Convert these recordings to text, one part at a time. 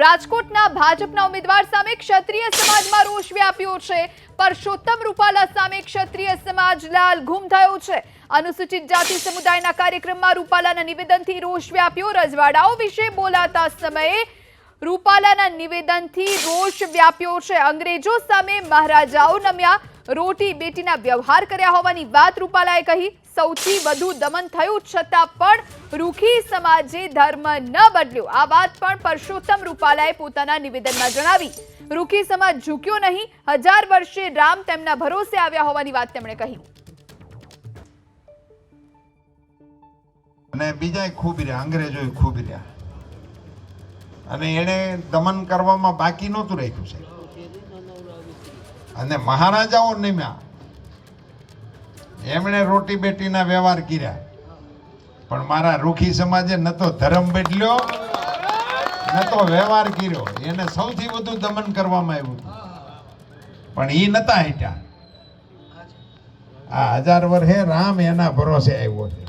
રાજકોટના ભાજપના ઉમેદવાર સામે ક્ષત્રિય સમાજમાં રોષ વ્યાપ્યો છે. પરસોત્તમ રૂપાલા સામે ક્ષત્રિય સમાજ લાલ ગુમ થયો છે. અનુસૂચિત જાતિ સમુદાયના કાર્યક્રમમાં રૂપાલાના નિવેદનથી રોષ વ્યાપ્યો. રજવાડાઓ વિશે બોલાતા સમયે રૂપાલાના નિવેદનથી રોષ વ્યાપ્યો છે. અંગ્રેજો સામે મહારાજાઓ નમ્યા રોટી બેટીના વ્યવહાર કર્યા હોવાની વાત રૂપાલાએ કહી. સૌથી વધુ દમન થયું, છતાં પણ રૂખી સમાજે ધર્મ ન બદલ્યો. આ વાત પણ પરસોત્તમ રૂપાલાએ પોતાના નિવેદનમાં જણાવી. રૂખી સમાજ ઝૂક્યો નહીં, હજાર વર્ષે રામ તેમના ભરોસે આવ્યા હોવાની વાત તેમણે કહી. અને બીજા ખૂબ રહ્યા અંગ્રેજો ખૂબ રહ્યા. અને એણે દમન કરવામાં બાકી નહોતું રાખ્યું છે અને મહારાજાઓ નિમ્યા. એમણે રોટી બેટીના વ્યવહાર કર્યા. પણ મારા રૂખી સમાજે ન તો ધર્મ બદલ્યો ન તો વ્યવહાર કર્યો. એને સૌથી વધુ દમન કરવામાં આવ્યું હતું. પણ એ નતા હટ્યા. આ હજાર વર્ષે રામ એના ભરોસે આવ્યો છે.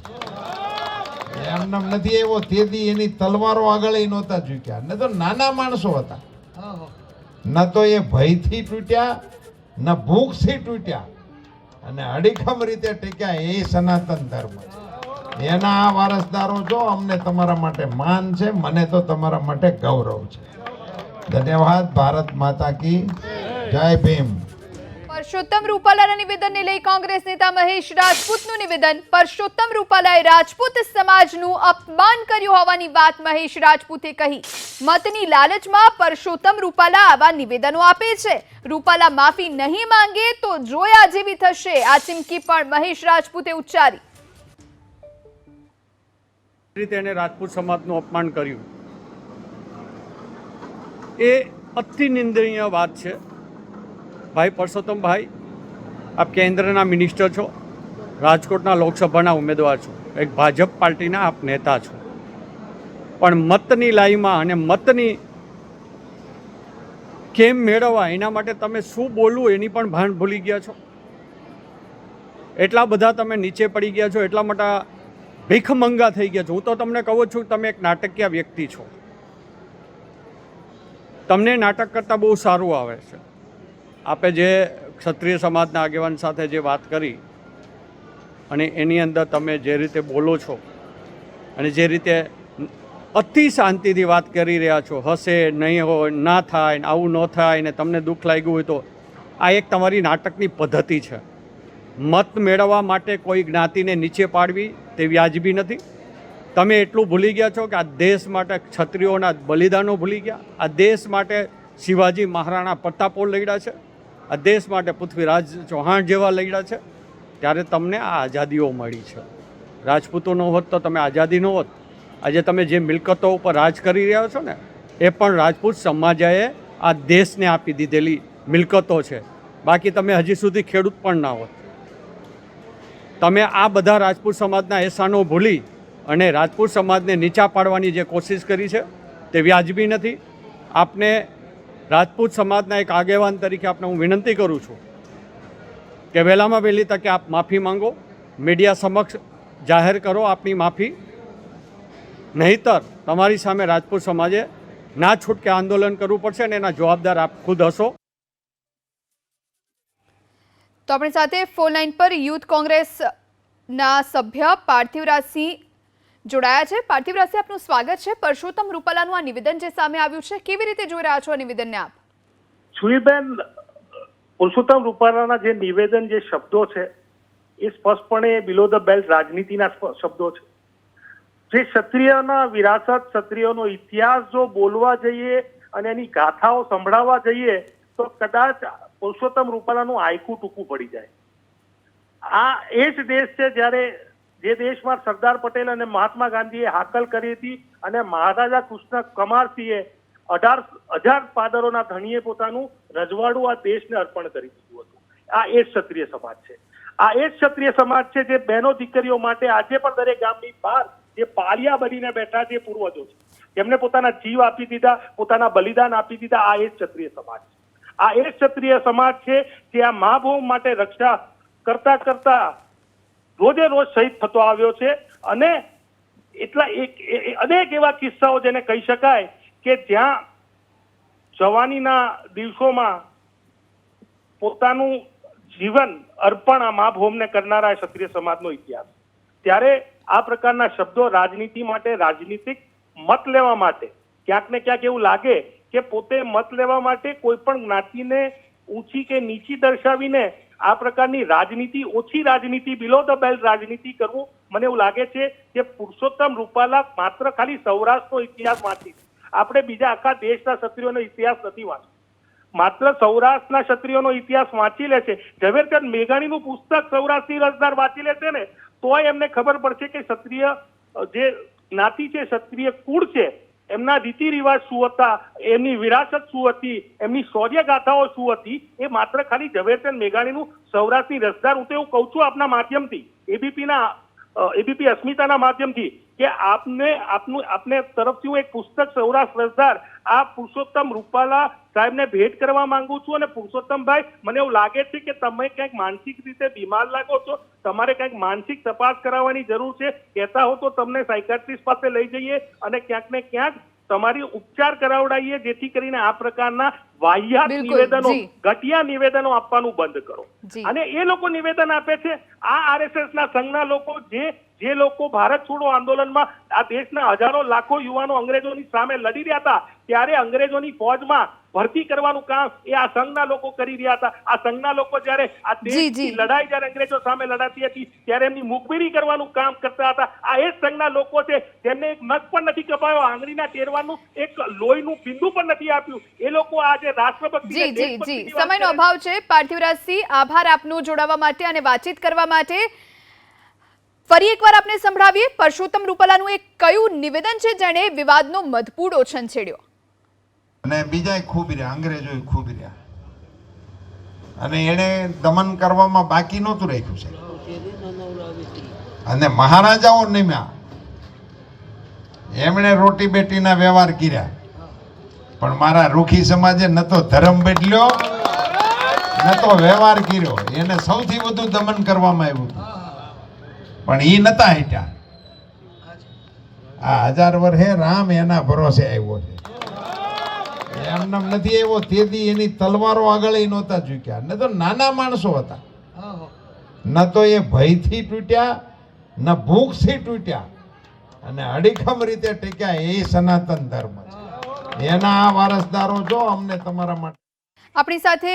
એમનેમ નથી આવ્યો તેથી એની તલવારો આગળ નહોતા ચૂક્યા. ન તો નાના માણસો હતા. ન તો એ ભયથી તૂટ્યા ન ભૂખથી તૂટ્યા. અને અડીખમ રીતે ટેક્યા એ સનાતન ધર્મ છે. એના આ વારસદારો છો અમને તમારા માટે માન છે, મને તો તમારા માટે ગૌરવ છે. ધન્યવાદ, ભારત માતા કી જય ભીમ. પરસોત્તમ રૂપાલાના નિવેદનને લઈ કોંગ્રેસ નેતા મહેશ રાજપૂતનું નિવેદન. પરસોત્તમ રૂપાલાએ રાજપૂત સમાજનું અપમાન કર્યું હોવાની વાત મહેશ રાજપૂતે કહી. મતની લાલચમાં પરસોત્તમ રૂપાલા આવા નિવેદનો આપે છે. રૂપાલા માફી નહીં માંગે તો જોયા જેવી થશે, આ ચીમકી પણ મહેશ રાજપૂતે ઉચ્ચારી. રીતે રાજપૂત સમાજનું અપમાન કર્યું. એ અતિ નિંદનીય વાત છે. ભાઈ પરસોત્તમભાઈ, આપ કેન્દ્રના મિનિસ્ટર છો, રાજકોટના લોકસભાના ઉમેદવાર છો, એક ભાજપ પાર્ટીના આપ નેતા છો. પણ મતની લાઈમાં અને મતની કેમ મેળવવા, એના માટે તમે શું બોલવું એની પણ ભાન ભૂલી ગયા છો? એટલા બધા તમે નીચે પડી ગયા છો, એટલા મોટા ભીખમંગા થઈ ગયા છો. હું તો તમને કહું છું, તમે એક નાટકીય વ્યક્તિ છો. તમને નાટક કરતાં બહુ સારું આવે છે. આપે જે ક્ષત્રિય સમાજના આગેવાન સાથે જે વાત કરી અને એની અંદર તમે જે રીતે બોલો છો અને જે રીતે અતિ શાંતિથી વાત કરી રહ્યા છો, હશે, નહીં હોય, ના થાય, ને આવું ન થાય, ને તમને દુઃખ લાગ્યું હોય તો, આ એક તમારી નાટકની પદ્ધતિ છે. મત મેળવવા માટે કોઈ જ્ઞાતિને નીચે પાડવી તે વ્યાજબી નથી. તમે એટલું ભૂલી ગયા છો કે આ દેશ માટે ક્ષત્રિયોના બલિદાનો ભૂલી ગયા. આ દેશ માટે શિવાજી મહારાણા પ્રતાપો લડ્યા છે. આ દેશ માટે પૃથ્વીરાજ ચૌહાણ જેવા લડ્યા છે, ત્યારે તમને આ આઝાદીઓ મળી છે. રાજપૂતો ન હોત તો તમે આઝાદી ન હોત. આજે તમે જે મિલકતો ઉપર રાજ કરી રહ્યા છો ને, એ પણ રાજપૂત સમાજાએ આ દેશને આપી દીધેલી મિલકતો છે. બાકી તમે હજી સુધી ખેડૂત પણ ના હોત. તમે આ બધા રાજપૂત સમાજના એસાનો ભૂલી અને રાજપૂત સમાજને નીચા પાડવાની જે કોશિશ કરી છે, તે વ્યાજબી નથી. આપને રાજપૂત સમાજના એક આગેવાન તરીકે આપને હું વિનંતી કરું છું કે વહેલામાં વહેલી તકે આપ માફી માંગો, મીડિયા સમક્ષ જાહેર કરો આપની માફી. નહીતર તમારી સામે રાજપૂત સમાજે ના છૂટકે આંદોલન કરવું પડશે અને એના જવાબદાર આપ ખુદ હશો. તો આપણી સાથે ફોન લાઈન પર યુથ કોંગ્રેસના સભ્ય પાર્થિવરાજસિંહ જોડાયા છે. પાર્થિવરાજસિંહ આપનું સ્વાગત છે. પરસોત્તમ રૂપાલાનું આ નિવેદન જે સામે આવ્યું છે, કેવી રીતે જોઈ રહ્યા છો આ નિવેદનને આપ? સુઈબેન પુરુષોત્તમ રૂપાલાના જે નિવેદન જે શબ્દો છે, એ સ્પષ્ટપણે બિલો ધ બેલ્ટ રાજનીતિના શબ્દો છે. જે ક્ષત્રિયના વિરાસત, ક્ષત્રિયોનો ઇતિહાસ જો બોલવા જઈએ અને એની ગાથાઓ સંભળાવવા જઈએ, તો કદાચ પુરુષોત્તમ રૂપાલાનું આયકું ટૂંકું પડી જાય. આ એ જ દેશ છે જ્યારે જે દેશમાં સરદાર પટેલ અને મહાત્મા ગાંધીએ હાકલ કરી હતી અને મહારાજા કૃષ્ણ કમારસિંહે અઢાર હજાર પાદરોના ધણીએ પોતાનું રજવાડું આ દેશને અર્પણ કરી દીધું હતું. આ એ જ ક્ષત્રિય સમાજ છે. આ એ જ ક્ષત્રિય સમાજ છે જે બહેનો દીકરીઓ માટે આજે પણ દરેક ગામની બહાર જે પાળિયા બનીને બેઠા જે પૂર્વજો છે. જેમને પોતાના જીવ આપી દીધા, પોતાના બલિદાન આપી દીધા, આ એ જ ક્ષત્રિય સમાજ છે. આ એ જ ક્ષત્રિય સમાજ છે જે આ મા ભૂમ માટે રક્ષા કરતા કરતા રોજે રોજ શહીદ થતો આવ્યો છે અને એટલા એક અનેક એવા કિસ્સાઓ જેને કહી શકાય કે જ્યાં જવાનીના દિવસોમાં પોતાનું જીવન અર્પણ આ મા ભૌમને કરનારા ક્ષત્રિય સમાજનો ઇતિહાસ. ત્યારે આ પ્રકારના શબ્દો રાજનીતિ માટે, રાજનીતિક મત લેવા માટે, ક્યાંક ને ક્યાંક એવું લાગે કે પોતે મત લેવા માટે કોઈ પણ જ્ઞાતિને ઊંચી કે નીચી દર્શાવીને આ પ્રકારની રાજનીતિ, ઓછી રાજનીતિ બિલો ધ બેલ્ટ રાજનીતિ કરવું મને એવું લાગે છે કે પુરુષોત્તમ રૂપાલા માત્ર ખાલી સૌરાષ્ટ્રનો ઇતિહાસ વાંચી આપણે બીજા આખા દેશના ક્ષત્રિયોનો ઇતિહાસ નથી વાંચ્યો. માત્ર સૌરાષ્ટ્રના ક્ષત્રિયોનો ઇતિહાસ વાંચી લે છે. ઝવેરચંદ મેઘાણીનું પુસ્તક સૌરાષ્ટ્રની રસદાર વાંચી લે છે ને, તોય એમને ખબર પડશે કે ક્ષત્રિય જે જ્ઞાતિ છે, ક્ષત્રિય કુળ છે એમના રીતિ રિવાજ શું હતા, એમની વિરાસત શું હતી, એમની શૌર્ય ગાથાઓ શું હતી, એ માત્ર ખાલી ઝવેરચંદ મેઘાણીનું સૌરાષ્ટ્રની રસદાર હું તો એવું કહું છું આપના માધ્યમથી. એબીપીના એબીપી અસ્મિતાના માધ્યમથી કે આપને, આપનું, આપને તરફથી હું એક પુસ્તક સૌરાષ્ટ્ર રસદાર આ પુરુષોત્તમ રૂપાલા સાહેબને ભેટ કરવા માંગુ છું અને પુરુષોત્તમભાઈ, મને એવું લાગે છે કે તમે ક્યાંક માનસિક રીતે બીમાર લાગો છો, તમારે ક્યાંક માનસિક તપાસ કરાવવાની જરૂર છે, કહેતા હો તો તમને સાયકાટ્રિસ્ટ પાસે લઈ જઈએ અને ક્યાંક ને ક્યાંક તમારી ઉપચાર કરાવડાવીએ, જેથી કરીને આ પ્રકારના વાહિયાત નિવેદનો ઘટિયા નિવેદનો આપવાનું બંધ કરો. અને એ લોકો નિવેદન આપે છે આ આરએસએસ ના સંઘના લોકો જે જે લોકો ભારત છોડો આંદોલનમાં આ દેશના હજારો લાખો યુવાનો અંગ્રેજોની સામે લડી રહ્યા હતા ત્યારે અંગ્રેજોની ફોજમાં ભરતી કરવાનું કામ એ આ સંઘના લોકો કરી રહ્યા હતા. આ સંઘના લોકો જ્યારે આ દેશની લડાઈ જ્યારે અંગ્રેજો સામે લડાતી હતી ત્યારે એમની મુખબીરી કરવાનું કામ કરતા હતા. આ એ સંઘના લોકો છે જેમને એક નખ પણ નથી કપાયો આંગળીના ટેરવાનું એક લોહીનું બિંદુ પણ નથી આપ્યું. એ લોકો આજે રાષ્ટ્રભક્તિ જી જી જી. સમયનો અભાવ છે. પાર્થિવરાજસિંહ આભાર આપનો જોડાવા માટે અને વાતચીત કરવા માટે. ફરી એકવાર આપને સંભળાવીએ, પરસોત્તમ રૂપાલાનું એક કયું નિવેદન છે જેણે વિવાદનો મધપૂડો છંછેડ્યો અને બીજા ખૂબ રહ્યા અંગ્રેજો ખૂબ રહ્યા. અને એણે દમન કરવામાં બાકી નહોતું રાખ્યું છે અને મહારાજાઓ નિમ્યા. એમણે રોટી બેટીના વ્યવહાર કર્યા. પણ મારા રૂખી સમાજે ન તો ધર્મ બદલ્યો, ન તો વ્યવહાર કર્યો. એને સૌથી વધુ દમન કરવામાં આવ્યું હતું. પણ એ નતા હટ્યા. આ હજાર વર્ષે રામ એના ભરોસે આવ્યો છે. એમને નથી આવ્યો, તેથી એની તલવારો આગળ નહોતા ચૂક્યા ન તો નાના માણસો હતા. ન તો એ ભયથી તૂટ્યા, ન ભૂખથી તૂટ્યા. અને અડીખમ રીતે ટેક્યા, એ સનાતન ધર્મ છે. એના વારસદારો જો અમને તમારા માટે આપણી સાથે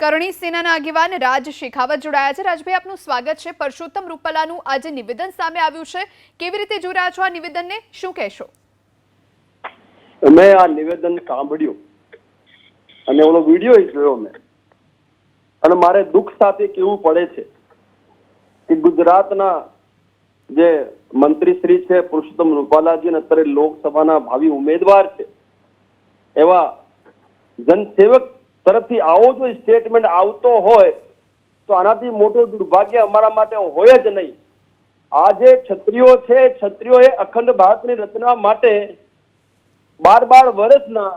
કરણી સેનાના આગેવાન રાજ શેખાવત જોડાયા છે. રાજભાઈ, આપનું સ્વાગત છે. પરસોત્તમ રૂપાલાનું આજે નિવેદન સામે આવ્યું છે. કેવી રીતે જોઈ રહ્યા છો આ નિવેદનને? શું કહેશો? મેં આ નિવેદન સાંભળ્યું અને ઓલો વીડિયો જોયો મેં. અને મારે દુઃખ સાથે કેવું પડે છે કે ગુજરાતના જે મંત્રી શ્રી છે, પુરુષોત્તમ રૂપાલાજી અને અત્યારે લોકસભાના ભાવિ ઉમેદવાર છે, એવા જનસેવક તરફથી આવો જો સ્ટેટમેન્ટ આવતો હોય, તો આનાથી મોટું દુર્ભાગ્ય અમારા માટે હોય જ નહીં. આ જે ક્ષત્રિયો છે ક્ષત્રિયોએ અખંડ ભારતની રચના માટે બાર બાર વર્ષના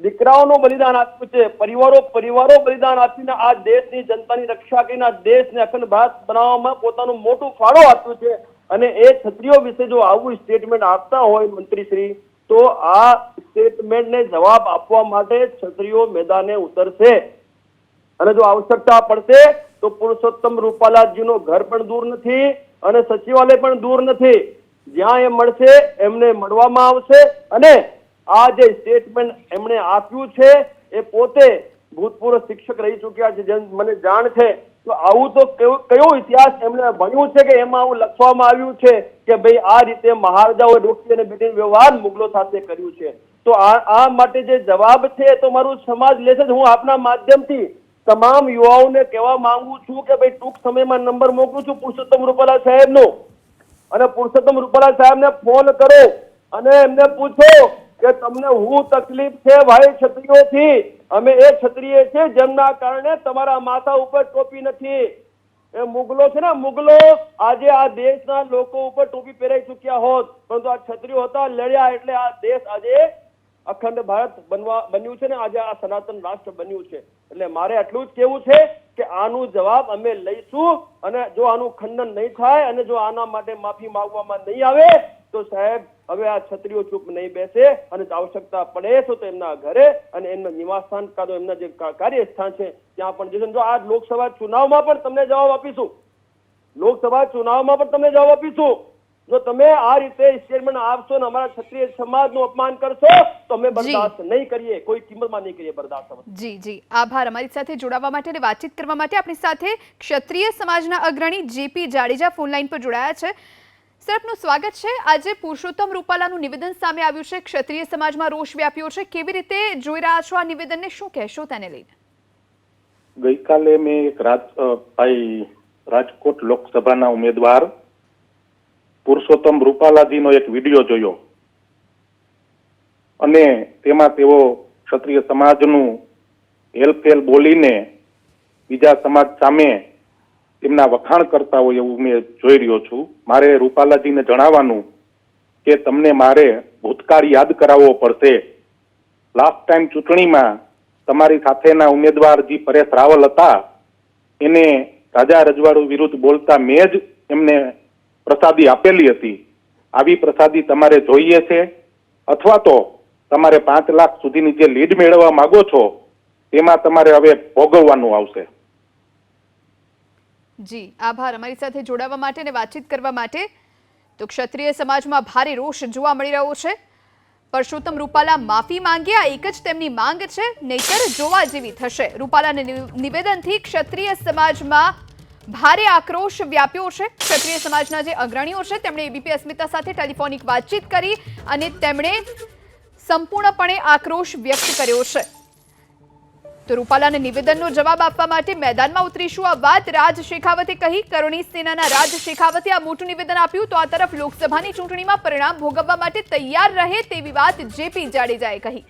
દીકરાઓનું બલિદાન આપ્યું છે. પરિવારો પરિવારો બલિદાન આપીને આ દેશની જનતાની રક્ષા કરીને દેશને અખંડ ભારત બનાવવામાં પોતાનું મોટું ફાળો આપ્યું છે. અને એ ક્ષત્રિયો વિશે જો આવું સ્ટેટમેન્ટ આપતા હોય મંત્રીશ્રી તો આ સ્ટેટમેન્ટને જવાબ આપવા માટે છત્રીઓ મેદાને ઉતરશે. અને જો આવશ્યકતા પડશે, તો પુરુષોત્તમ રૂપાલાજીનો ઘર પણ દૂર નથી અને સચિવાલય પણ દૂર નથી. જ્યાં એ મળશે, એમને મળવામાં આવશે અને આ જે સ્ટેટમેન્ટ એમણે આપ્યું છે, એ પોતે ભૂતપૂર્વ શિક્ષક રહી ચૂક્યા છે. જેમ મને જાણ છે તો આવું તો કયો ઇતિહાસ એમણે ભણ્યું છે કે એમાં આવું લખવામાં આવ્યું છે કે ભાઈ આ રીતે મહારાજાઓએ રોકી અને બ્રિટિશ વ્યવહાર મુગલો સાથે કર્યું છે? તો આ આ માટે જે જવાબ છે તો મારું સમાજ લેશે જ. હું આપના માધ્યમથી તમામ યુવાઓને કહેવા માંગુ છું કે ભાઈ ટૂંક સમયમાં નંબર મોકલું છું પુરુષોત્તમ રૂપાલા સાહેબનો. અને પુરુષોત્તમ રૂપાલા સાહેબને ફોન કરો અને એમને પૂછો કે તમને હું તકલીફ છે ભાઈ ક્ષત્રિયોથી? અમે એ ક્ષત્રિય છે જેમના કારણે તમારા માથા ઉપર ટોપી નથી. એ મુગલો છે ને, મુગલો, આજે આ દેશના લોકો ઉપર ટોપી પહેરાઈ ચૂક્યા હોત. પરંતુ આ ક્ષત્રિયો હતા, લડ્યા એટલે આ દેશ આજે અખંડ ભારત બનવા, બન્યું છે ને, આજે આ સનાતન રાષ્ટ્ર બન્યું છે. એટલે મારે આટલું જ કેવું છે કે આનું જવાબ અમે લઈશું અને જો આનું ખંડન નહીં થાય અને જો આના માટે માફી માંગવામાં નહીં આવે તો સાહેબ હવે આ છત્રીઓ ચૂપ નહીં બેસે અને આવશ્યકતા પડે તો એમના ઘરે અને એમના નિવાસસ્થાન કાં તો એમના જે કાર્યસ્થાન છે ત્યાં પણ જશે. જો આ લોકસભા ચુનાવમાં પણ તમને જવાબ આપીશું. લોકસભા ચુનાવમાં પણ તમને જવાબ આપીશું. જો તમે આ રીતે સ્ટેટમેન્ટ આપશો ને અમારા ક્ષત્રિય સમાજનું અપમાન કરશો તો અમે બરદાસ્ત નહીં કરીએ. કોઈ કિંમતમાં નહીં કરીએ બરદાસ્ત જી જી. આભાર. અમારી સાથે જોડાવા માટે અને વાતચીત કરવા માટે આપણી સાથે ક્ષત્રિય સમાજના અગ્રણી જેપી જાડેજા ફોન લાઈન પર જોડાયા છે. સર સ્વાગત છે. આજે પુરુષોત્તમ રૂપાલાનું નિવેદન સામે આવ્યું છે. ક્ષત્રિય સમાજમાં રોષ વ્યાપ્યો છે. કેવી રીતે જોઈ રહ્યા છો આ નિવેદનને? શું કહેશો તેને લઈને? ગઈકાલે મેં એક રાજ ભાઈ રાજકોટ લોકસભાના ઉમેદવાર પુરુષોત્તમ રૂપાલાજીનો એક વીડિયો જોયો. અને તેમાં તેઓ ક્ષત્રિય સમાજનું હેલફેલ બોલીને બીજા સમાજ સામે તેમના વખાણ કરતા હોય એવું મેં જોઈ રહ્યો છું. મારે રૂપાલાજીને જણાવવાનું કે તમને મારે ભૂતકાળ યાદ કરાવવો પડશે. લાસ્ટ ટાઈમ ચૂંટણીમાં તમારી સાથેના ઉમેદવાર જી પરેશ રાવલ હતા. એને રાજા રજવાડુ વિરુદ્ધ બોલતા મેં જ એમને પ્રસાદી આપેલી હતી. આવી પ્રસાદી તમારે જોઈએ છે? અથવા તો તમારે પાંચ લાખ સુધીની જે લીડ મેળવવા માંગો છો, તેમાં તમારે હવે ભોગવવાનું આવશે. જી, આભાર અમારી સાથે જોડાવા માટે અને વાતચીત કરવા માટે. તો ક્ષત્રિય સમાજમાં ભારે રોષ જોવા મળી રહ્યો છે. પરસોત્તમ રૂપાલા માફી માંગ્યા એક જ તેમની માંગ છે. નહીતર જોવા જેવી થશે. રૂપાલાને નિવેદનથી ક્ષત્રિય સમાજમાં ભારે આક્રોશ વ્યાપ્યો છે. ક્ષત્રિય સમાજના જે અગ્રણીઓ છે, તેમણે એબીપી અસ્મિતા સાથે ટેલિફોનિક વાતચીત કરી અને તેમણે સંપૂર્ણપણે આક્રોશ વ્યક્ત કર્યો છે. તો રૂપાલાના નિવેદનનો જવાબ આપવા માટે મેદાનમાં ઉતરીશું. આ વાત રાજ શેખાવતે કહી કરુણી સેનાના રાજ શેખાવતે આ મોટું નિવેદન આપ્યું. તો આ તરફ લોકસભાની ચૂંટણીમાં પરિણામ ભોગવવા માટે તૈયાર રહે તેવી વાત જેપી જાડેજાએ કહી.